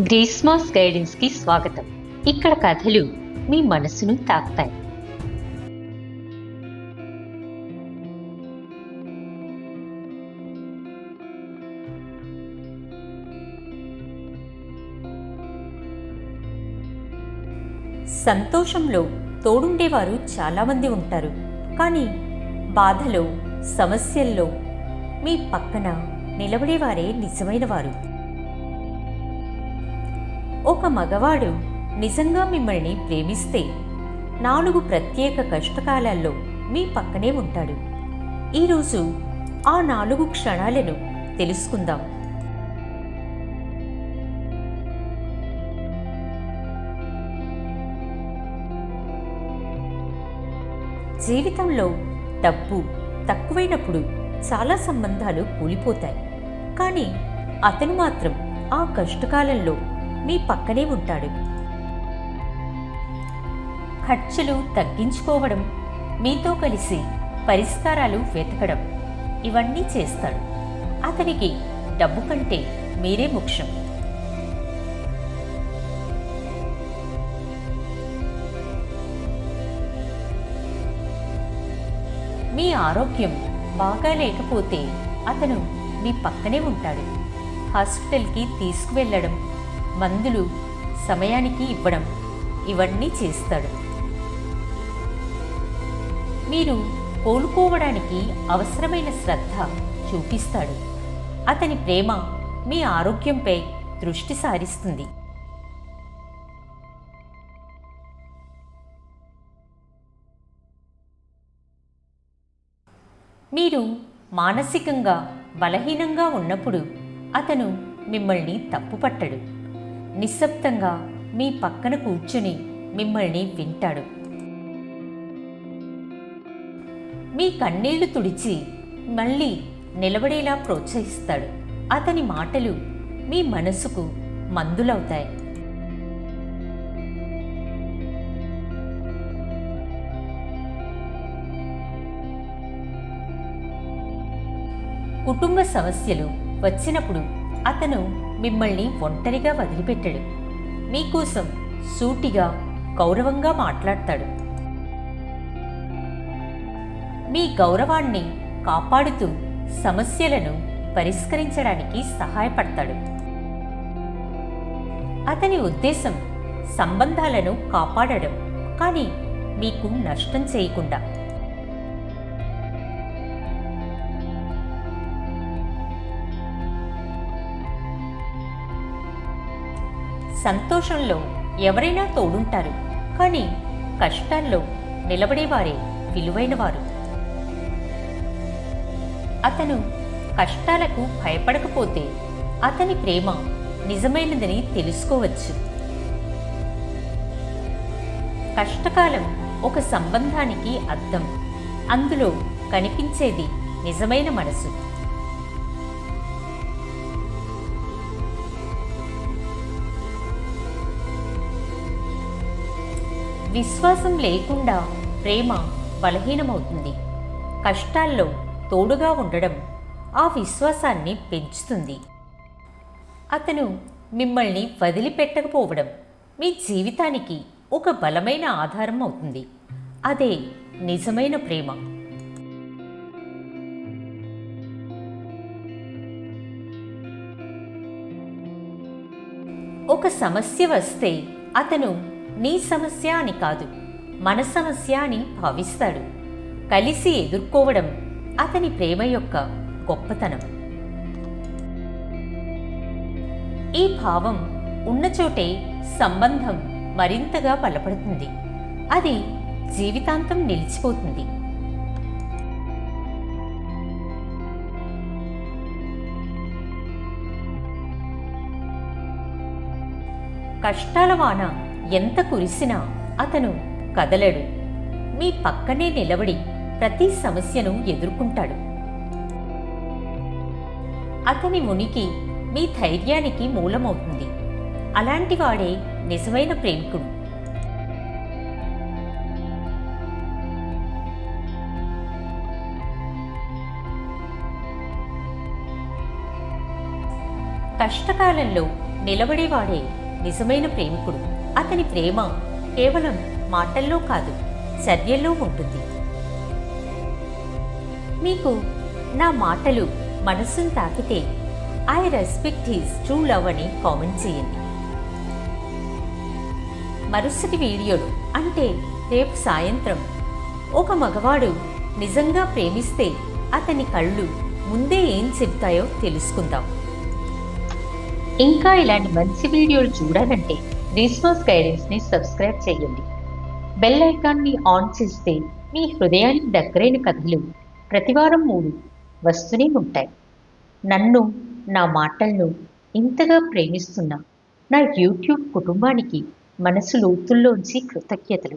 గ్రీస్మాస్ గైడెన్స్కి స్వాగతం. ఇక్కడ కథలు మీ మనసును తాకుతాయి. సంతోషంలో తోడుండేవారు చాలామంది ఉంటారు. కానీ బాధలో సమస్యల్లో మీ పక్కన నిలబడేవారే నిజమైన వారు ఒక మగవాడు నిజంగా మిమ్మల్ని ప్రేమిస్తే నాలుగు ప్రత్యేక కష్టకాలాల్లో మీ పక్కనే ఉంటాడు. ఈరోజు ఆ నాలుగు క్షణాలను తెలుసుకుందాం. జీవితంలో డబ్బు తక్కువైనప్పుడు చాలా సంబంధాలు కూలిపోతాయి. కానీ అతను మాత్రం ఆ కష్టకాలంలో మీ పక్కనే ఉంటాడు. ఖర్చులు తగ్గించుకోవడం మీతో కలిసి పరిష్కారాలు వెతకడం ఇవన్నీ చేస్తాడు. అతనికి డబ్బు కంటే మీరే ముఖ్యం. మీ ఆరోగ్యం బాగా లేకపోతే అతను మీ పక్కనే ఉంటాడు. హాస్పిటల్కి తీసుకువెళ్ళడం మందులు సమయానికి ఇవ్వడం ఇవన్నీ చేస్తాడు. మీరు కోలుకోవడానికి అవసరమైన శ్రద్ధ చూపిస్తాడు. అతని ప్రేమ మీ ఆరోగ్యంపై దృష్టి సారిస్తుంది. మీరు మానసికంగా బలహీనంగా ఉన్నప్పుడు అతను మిమ్మల్ని తప్పుపట్టడు. నిశ్శబ్దంగా మీ పక్కన కూర్చుని మిమ్మల్ని వింటాడు. మీ కన్నీళ్ళు తుడిచి మళ్ళీ నిలబడేలా ప్రోత్సహిస్తాడు. అతని మాటలు మీ మనసుకు మందులవుతాయి. కుటుంబ సమస్యలు వచ్చినప్పుడు అతను మిమ్మల్ని ఒంటరిగా వదిలిపెట్టడు. మీకోసం సూటిగా గౌరవంగా మాట్లాడతాడు. మీ గౌరవాన్ని కాపాడుతూ సమస్యలను పరిష్కరించడానికి సహాయపడతాడు. అతని ఉద్దేశం సంబంధాలను కాపాడడం కానీ మీకు నష్టం చేయకుండా. సంతోషంలో ఎవరైనా తోడుంటారు. కానీ కష్టాల్లో నిలబడేవారే విలువైనవారు. అతను కష్టాలకు భయపడకపోతే అతని ప్రేమ నిజమైనదని తెలుసుకోవచ్చు. కష్టకాలం ఒక సంబంధానికి అర్థం అందులో కనిపించేది నిజమైన మనసు. విశ్వాసం లేకుండా ప్రేమ బలహీనమవుతుంది. కష్టాల్లో తోడుగా ఉండడం ఆ విశ్వాసాన్ని పెంచుతుంది. అతను మిమ్మల్ని వదిలిపెట్టకపోవడం మీ జీవితానికి ఒక బలమైన ఆధారం అవుతుంది. అదే నిజమైన ప్రేమ. ఒక సమస్య వస్తే అతను నీ సమస్య అని కాదు మన సమస్య అని భావిస్తాడు. కలిసి ఎదుర్కోవడం అతని ప్రేమ యొక్క గొప్పతనం. ఈ భావం ఉన్న చోటే సంబంధం మరింతగా బలపడుతుంది. అది జీవితాంతం నిలిచిపోతుంది. కష్టాల వాన ఎంత కురిసినా అతను కదలడు. మీ పక్కనే నిలబడి ప్రతి సమస్యను ఎదుర్కొంటాడు. అతని ఉనికి మీ ధైర్యానికి మూలమవుతుంది. అలాంటి వాడే నిజమైన ప్రేమికుడు. కష్టకాలంలో నిలబడేవాడే నిజమైన ప్రేమికుడు. అతని ప్రేమ కేవలం మాటల్లో కాదు చర్యల్లో ఉంటుంది. మీకు నా మాటలు మనసును తాకితే I respect his true love అని కామెంట్ చేయండి. మరుసటి వీడియోలు అంటే రేపు సాయంత్రం. ఒక మగవాడు నిజంగా ప్రేమిస్తే అతని కళ్ళు ముందే ఏం చెప్తాయో తెలుసుకుందాం. ఇంకా ఇలాంటి మంచి వీడియోలు చూడాలంటే రిస్వాస్ గైడెన్స్ని సబ్స్క్రైబ్ చేయండి. బెల్ ఐకాన్ని ఆన్ చేస్తే మీ హృదయానికి దగ్గరైన కథలు ప్రతివారం మూడు వస్తూనే ఉంటాయి. నన్ను నా మాటలను ఇంతగా ప్రేమిస్తున్న నా యూట్యూబ్ కుటుంబానికి మనసు లోతుల్లోంచి కృతజ్ఞతలు.